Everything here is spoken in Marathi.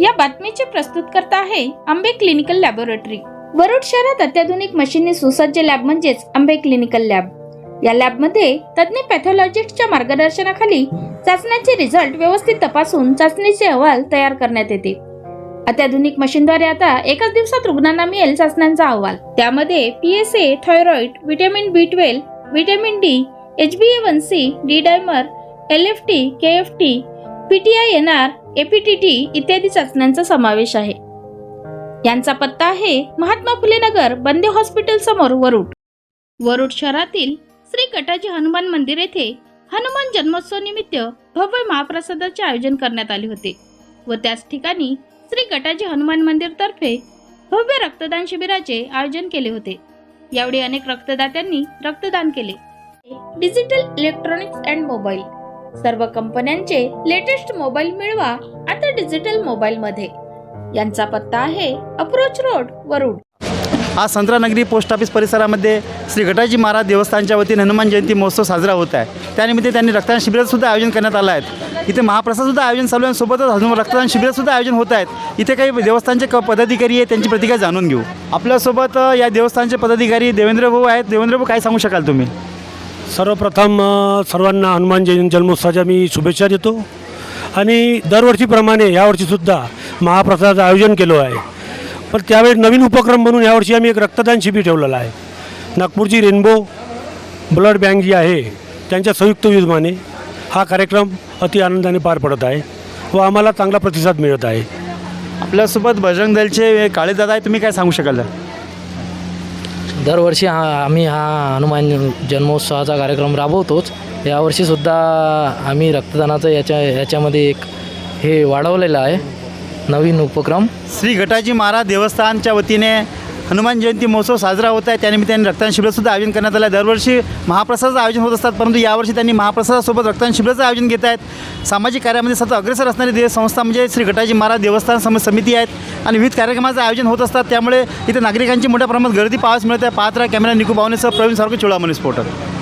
या बातमीचे प्रस्तुतकर्ता आहे आंबे क्लिनिकल लॅबोरेटरी. वरुड शहरात अत्याधुनिक मशीनने सुसज्ज लॅब म्हणजेच आंबे क्लिनिकल लॅब. या लॅबमध्ये तज्ज्ञ पॅथॉलॉजिस्टच्या मार्गदर्शनाखाली चाचण्यांचे रिझल्ट व्यवस्थित तपासून चाचणीचे अहवाल तयार करण्यात येते. अत्याधुनिक मशीनद्वारे आता एकाच दिवसात रुग्णांना मिळेल चाचण्यांचा अहवाल. त्यामध्ये PSA thyroid vitamin B twelve vitamin D H B A one C D dimer L F T K F T PTI N R APTT इत्यादी चाचण्यांचा समावेश आहे. यांचा पत्ता आहे महात्मा फुले नगर बंदे हॉस्पिटल समोर वरुड. वरुड शहरातील श्री कटाजी हनुमान मंदिर येथे हनुमान जन्मोत्सव निमित्त भव्य महाप्रसादाचे आयोजन करण्यात आले होते व त्याच ठिकाणी श्री गटाजी हनुमान मंदिर तर्फे भव्य रक्तदान शिबिराचे आयोजन केले होते. यावेळी अनेक रक्तदात्यांनी रक्तदान केले. डिजिटल इलेक्ट्रॉनिक्स अँड मोबाईल सर्व कंपन्यांचे लेटेस्ट मोबाईल मिळवा आता डिजिटल मोबाईल मध्ये. यांचा पत्ता आहे अप्रोच रोड वरुड. आज संत्रानगरी पोस्ट ऑफिस परिसरामध्ये श्री गटाजी महाराज देवस्थानच्या वतीने हनुमान जयंती महोत्सव साजरा होत आहे. त्यानिमित्त त्यांनी रक्तदान शिबिरातसुद्धा आयोजन करण्यात आलं आहे. इथे महाप्रसादसुद्धा आयोजन चालू आहे. आणि सोबतच हनुमान रक्तदान शिबिरातसुद्धा आयोजन होत आहेत. इथे काही देवस्थानचे क पदाधिकारी आहेत त्यांची प्रतिक्रिया जाणून घेऊ. आपल्यासोबत या देवस्थानचे पदाधिकारी देवेंद्र भाऊ आहेत. देवेंद्र भाऊ काय सांगू शकाल तुम्ही? सर्वप्रथम सर्वांना हनुमान जयंती जन्मोत्सवाच्या मी शुभेच्छा देतो. आणि दरवर्षीप्रमाणे यावर्षीसुद्धा महाप्रसादाचं आयोजन केलं आहे. पण त्यावेळी नवीन उपक्रम म्हणून यावर्षी आम्ही एक रक्तदान शिबिर ठेवलेलं आहे. नागपूरची रेनबो ब्लड बँक जी आहे त्यांच्या संयुक्त युजमाने हा कार्यक्रम अति आनंदाने पार पडत आहे व आम्हाला चांगला प्रतिसाद मिळत आहे. आपल्यासोबत बजरंग दलचे काळेदादा आहे तुम्ही काय सांगू शकाल? दरवर्षी हा आम्ही हा हनुमान जन्मोत्सवाचा कार्यक्रम राबवतोच. यावर्षीसुद्धा आम्ही रक्तदानाचं याच्या याच्यामध्ये एक हे वाढवलेलं आहे. नवीन उपक्रम. श्री गटाजी महाराज देवस्थानच्या वतीने हनुमान जयंती महोत्सव साजरा होत आहे. त्यानिमित्ताने रक्तदान शिबिरसुद्धा आयोजन करण्यात आलं आहे. दरवर्षी महाप्रसादाचं आयोजन होत असतात परंतु यावर्षी त्यांनी महाप्रसादासोबत रक्तदान शिबिराचं आयोजन घेत आहेत. सामाजिक कार्यामध्ये सतत अग्रेसर असणारी देव संस्था म्हणजे श्री गटाजी महाराज देवस्थान सम समिती आहेत आणि विविध कार्यक्रमाचं आयोजन होत असतात. त्यामुळे इथे नागरिकांची मोठ्या प्रमाणात गर्दी पाहावयास मिळत आहे. पाहत्रा कॅमेरा निकू पाहुणेसह प्रवीण सारखं चोळामणी स्फोटक.